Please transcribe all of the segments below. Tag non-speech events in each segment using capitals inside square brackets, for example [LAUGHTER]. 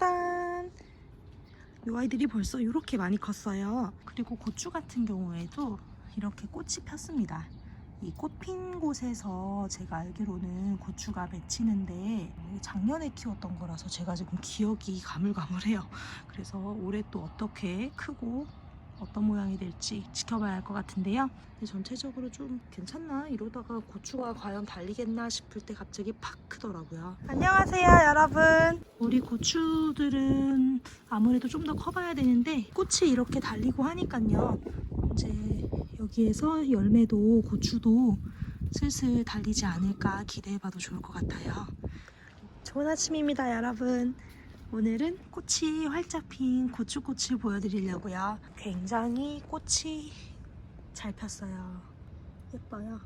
짜잔! 이 아이들이 벌써 이렇게 많이 컸어요. 그리고 고추 같은 경우에도 이렇게 꽃이 폈습니다. 이 꽃 핀 곳에서 제가 알기로는 고추가 맺히는데 작년에 키웠던 거라서 제가 지금 기억이 가물가물해요. 그래서 올해 또 어떻게 크고 어떤 모양이 될지 지켜봐야 할 것 같은데요. 근데 전체적으로 좀 괜찮나? 이러다가 고추가 과연 달리겠나 싶을 때 갑자기 팍 크더라고요. 안녕하세요, 여러분. 우리 고추들은 아무래도 좀 더 커봐야 되는데 꽃이 이렇게 달리고 하니까요. 이제 여기에서 열매도 고추도 슬슬 달리지 않을까 기대해봐도 좋을 것 같아요. 좋은 아침입니다, 여러분. 오늘은 꽃이 활짝 핀 고추꽃을 보여드리려고요. 굉장히 꽃이 잘 폈어요. 예뻐요.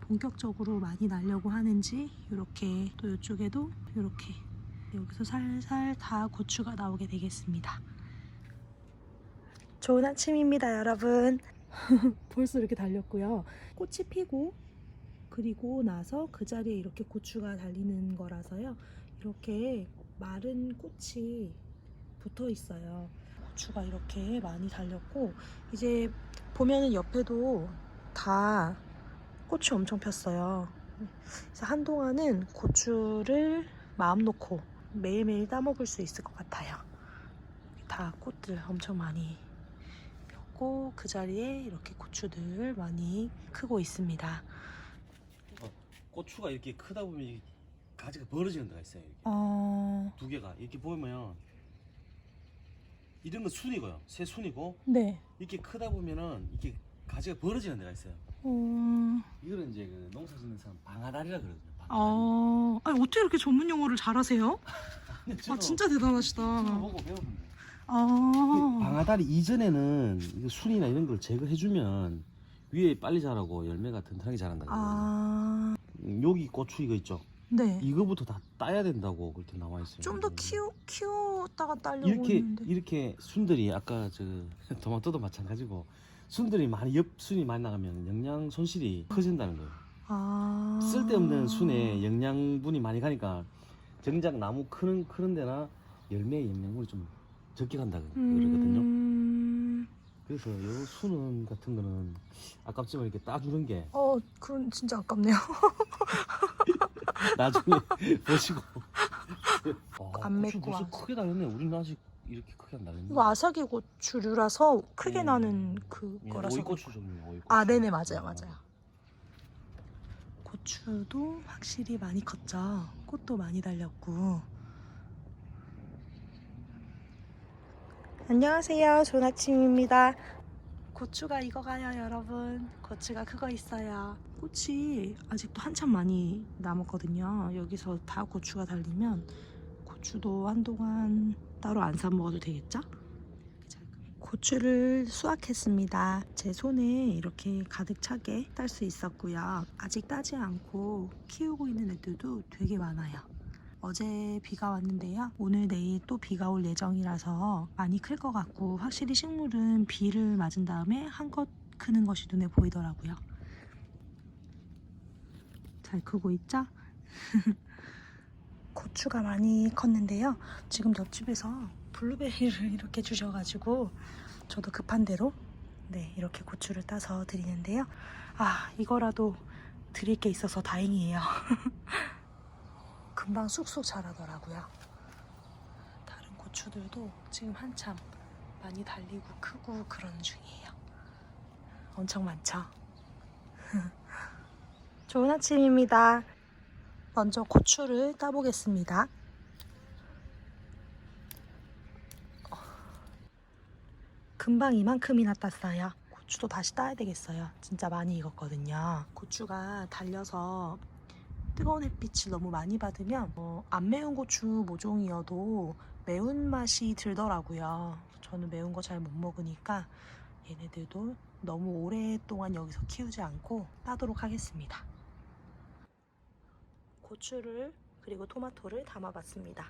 본격적으로 많이 날려고 하는지 이렇게 또 이쪽에도 이렇게 여기서 살살 다 고추가 나오게 되겠습니다. 좋은 아침입니다, 여러분. [LAUGHS] 벌써 이렇게 달렸고요. 꽃이 피고 그리고 나서 그 자리에 이렇게 고추가 달리는 거라서요. 이렇게 마른 꽃이 붙어 있어요. 고추가 이렇게 많이 달렸고 이제 보면은 옆에도 다 꽃이 엄청 폈어요. 그래서 한동안은 고추를 마음 놓고 매일매일 따먹을 수 있을 것 같아요. 다 꽃들 엄청 많이 폈고 그 자리에 이렇게 고추들 많이 크고 있습니다. 고추가 이렇게 크다 보면 이 가지가 벌어지는 데가 있어요. 이렇게. 어, 두 개가 이렇게 보면 이런 건 순이고요. 새 순이고 네. 이렇게 크다 보면은 이렇게 가지가 벌어지는 데가 있어요. 어, 이거는 이제 그 농사 짓는 사람 방아다리라 그러거든요. 방아다리. 어, 아니 어떻게 이렇게 전문 용어를 잘하세요? [LAUGHS] 아 진짜 대단하시다. 보고. 아, 방아다리 이전에는 이거 순이나 이런 걸 제거해주면 위에 빨리 자라고 열매가 튼튼하게 자란다. 아, 음, 여기 고추 이거 있죠. 네. 이거부터 다 따야 된다고 그렇게 나와 있어요. 좀 더 키우 키웠다가 딸려고 이렇게 했는데. 이렇게 순들이 아까 저 [LAUGHS] 토마토도 마찬가지고 순들이 많이 옆 순이 많이 나가면 영양 손실이 커진다는 거예요. 아, 쓸데없는 순에 영양분이 많이 가니까 정작 나무 크는 크는 데나 열매에 영양분이 좀 적게 간다 그러거든요. 음, 그래서 요 순은 같은 거는 아깝지만 이렇게 따주는 게 어, 그건 진짜 아깝네요. [LAUGHS] 나중에 [LAUGHS] 보시고 어, 안 고추 맺고 벌써. 크게 달렸네. 우리는 아직 이렇게 크게 안 달렸네. 이거 아삭이 고추류라서 크게 음. 나는 예, 그거라서. 오이고추 종류 오이고추. 아, 네네 맞아요, 어. 맞아요. 고추도 확실히 많이 컸죠. 꽃도 많이 달렸고. 안녕하세요, 좋은 아침입니다. 고추가 익어가요, 여러분. 고추가 크고 있어요. 꽃이 아직도 한참 많이 남았거든요. 여기서 다 고추가 달리면 고추도 한동안 따로 안 사 먹어도 되겠죠? 고추를 수확했습니다. 제 손에 이렇게 가득 차게 딸 수 있었고요. 아직 따지 않고 키우고 있는 애들도 되게 많아요. 어제 비가 왔는데요. 오늘 내일 또 비가 올 예정이라서 많이 클 것 같고 확실히 식물은 비를 맞은 다음에 한껏 크는 것이 눈에 보이더라고요. 잘 크고 있죠? [LAUGHS] 고추가 많이 컸는데요. 지금 옆집에서 블루베리를 [LAUGHS] 이렇게 주셔가지고 저도 급한 대로 네 이렇게 고추를 따서 드리는데요. 아 이거라도 드릴 게 있어서 다행이에요. [LAUGHS] 금방 쑥쑥 자라더라고요. 다른 고추들도 지금 한참 많이 달리고 크고 그런 중이에요. 엄청 많죠? [LAUGHS] 좋은 아침입니다. 먼저 고추를 따보겠습니다. 금방 이만큼이나 땄어요. 고추도 다시 따야 되겠어요. 진짜 많이 익었거든요. 고추가 달려서 뜨거운 햇빛을 너무 많이 받으면 어, 안 매운 고추 모종이어도 매운맛이 들더라고요. 저는 매운 거 잘 못 먹으니까 얘네들도 너무 오랫동안 여기서 키우지 않고 따도록 하겠습니다. 고추를 그리고 토마토를 담아봤습니다.